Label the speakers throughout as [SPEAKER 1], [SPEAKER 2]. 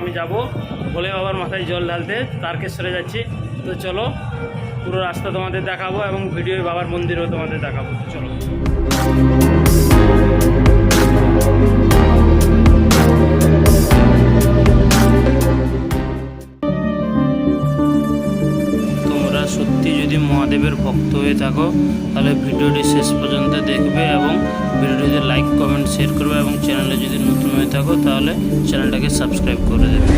[SPEAKER 1] আমি যাব। বলে বাবার মাথায় জল ঢালতে, তারকেশ্বরে যাচ্ছি। তো চলো, পুরো রাস্তা তোমাদের দেখাবো এবং ভিডিও বাবার মন্দিরও তোমাদের দেখাবো। চলো। তোমরা সত্যি যদি মহাদেবের ভক্ত হয়ে থাকো, তাহলে ভিডিওটি শেষ পর্যন্ত দেখবে এবং ভিডিওটিতে লাইক কমেন্ট শেয়ার করবে এবং চ্যানেলে যদি নতুন হয়ে থাকো তাহলে চ্যানেলটাকে সাবস্ক্রাইব করে দেবে।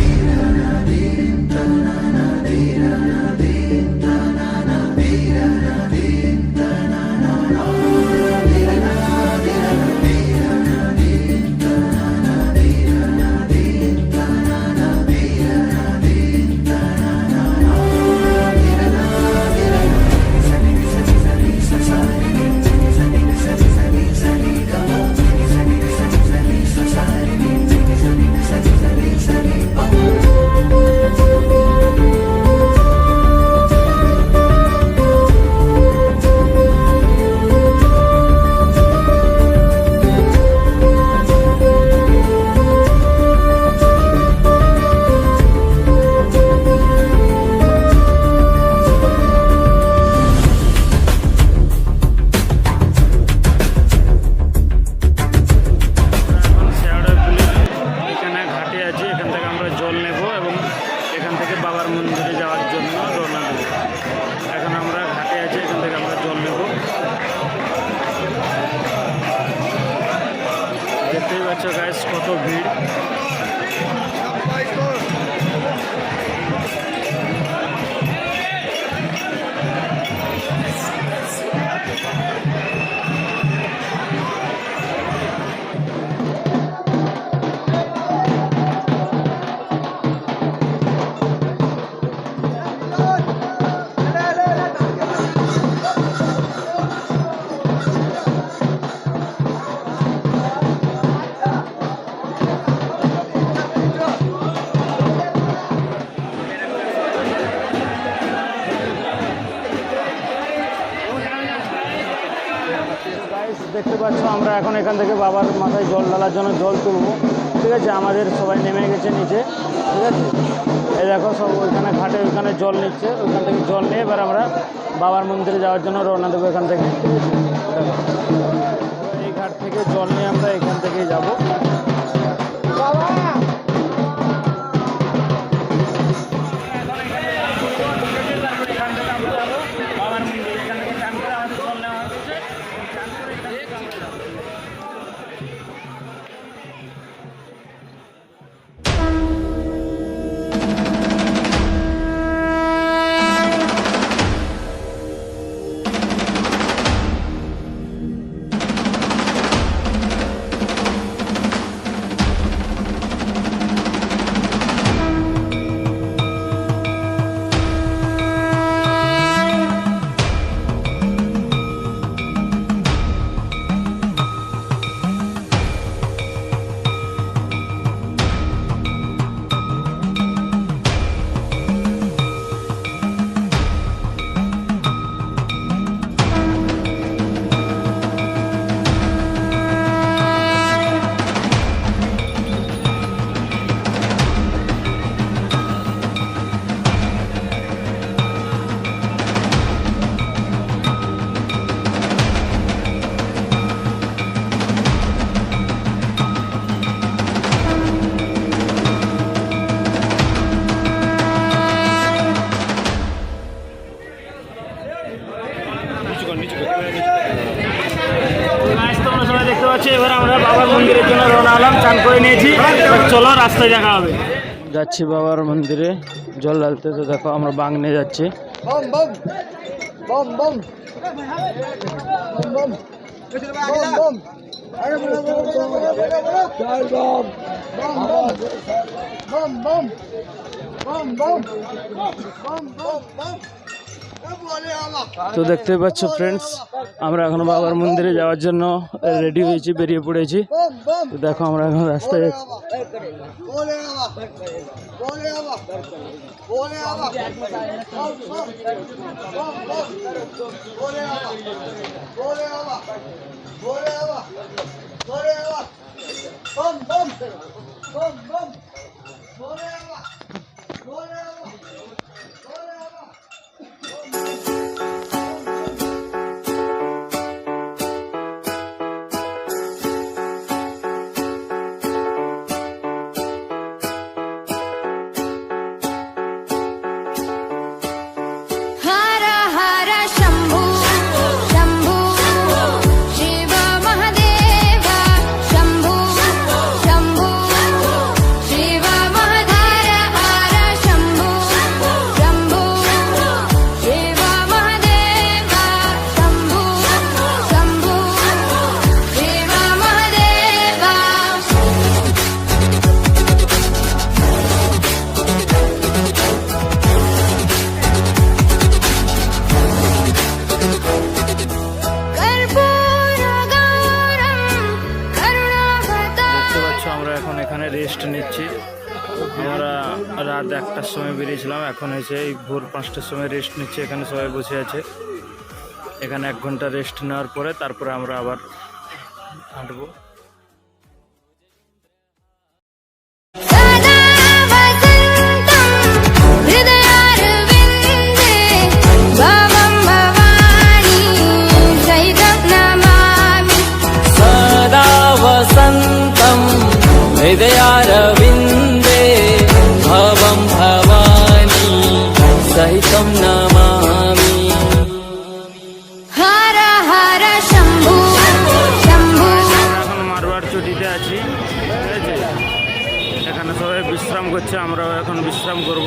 [SPEAKER 1] এখান থেকে বাবার মন্দিরে যাওয়ার জন্য রওনা দেব এখন আমরা ঘাটে আছি, এখান থেকে আমরা জল নেব। দেখতেই পাচ্ছ গাছ কত ভিড়। পাচ্ছ, আমরা এখন এখান থেকে বাবার মাথায় জল ঢালার জন্য জল তুলবো। ঠিক আছে? আমাদের সবাই নেমে গেছে নিচে। ঠিক আছে? এই দেখো, সব ওইখানে ঘাটে ওইখানে জল নিচ্ছে। ওইখান থেকে জল নিয়ে এবার আমরা বাবার মন্দিরে যাওয়ার জন্য রওনা দেবো এখান থেকে। এই ঘাট থেকে জল নিয়ে আমরা তোমরা সবাই দেখতে তো এবার আমরা বাবার মন্দিরের জন্য রওনা হলাম চান করে নিয়েছি। চলো রাস্তায় দেখা হবে। যাচ্ছি বাবার মন্দিরে জল ঢালতে। তো দেখো আমরা বাংনে যাচ্ছি।
[SPEAKER 2] বম বম বম বম।
[SPEAKER 1] তো দেখতে পাচ্ছ ফ্রেন্ডস আমরা এখন বাবার মন্দিরে যাওয়ার জন্য রেডি হয়েছি বেরিয়ে পড়েছি দেখো আমরা এখন রাস্তায় রেস্ট নিচ্ছি। আমরা রাত একটার সময় বেরিয়েছিলাম, এখন হয়েছে এই ভোর পাঁচটার সময় রেস্ট নিচ্ছি, এখানে সবাই বসে আছে। এখানে এক ঘণ্টা রেস্ট নেওয়ার পরে তারপরে আমরা আবার হাঁটবো। এখানে সবাই বিশ্রাম করছে আমরাও এখন বিশ্রাম করব।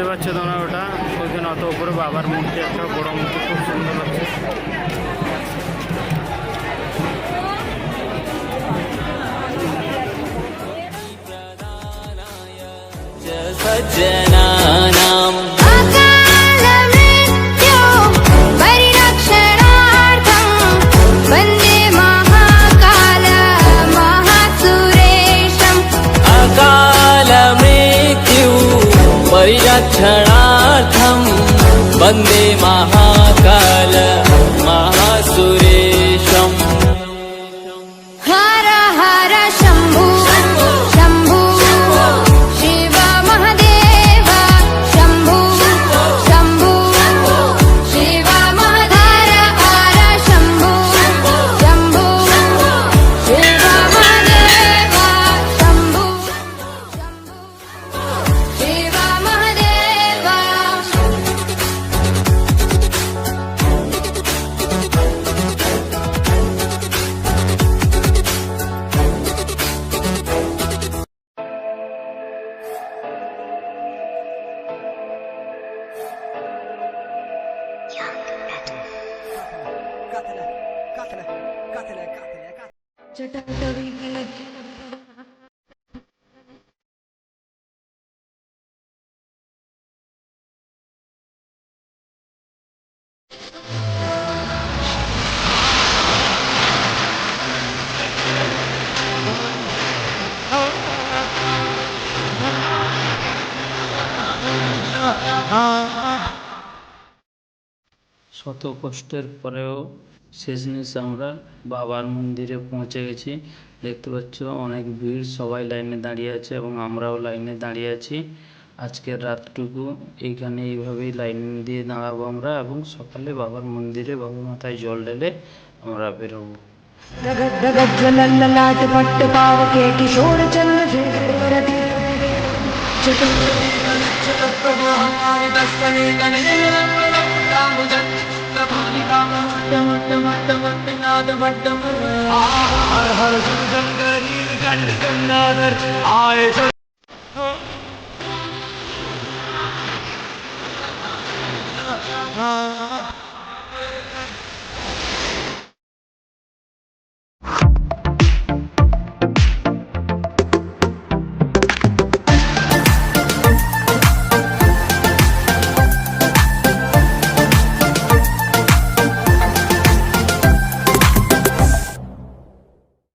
[SPEAKER 1] দেখতে পাচ্ছ তোমরা ওটা ওইখানে অত উপরে বাবার মূর্তি একটা বড় মূর্তি খুব সুন্দর লাগছে
[SPEAKER 3] सज्जनानाम्
[SPEAKER 1] শত কষ্টের পরেও শেষমেশ আমরা বাবার মন্দিরে পৌঁছে গেছি দেখতে পাচ্ছ অনেক ভিড় সবাই লাইনে দাঁড়িয়ে আছে এবং আমরাও লাইনে দাঁড়িয়ে আছি আজকের রাতটুকু এইখানে এইভাবেই লাইন দিয়ে দাঁড়াবো আমরা এবং সকালে বাবার মন্দিরে বাবার মাথায় জল ঢেলে আমরা বেরোবো
[SPEAKER 4] जगत् जगज्ज्वलल्ललाट पट्ट पावके किशोर चन्द्र शेखरति हर हर शंकर नीलकंठ गंगाधर आए हाँ।,
[SPEAKER 5] हाँ, हाँ, हाँ।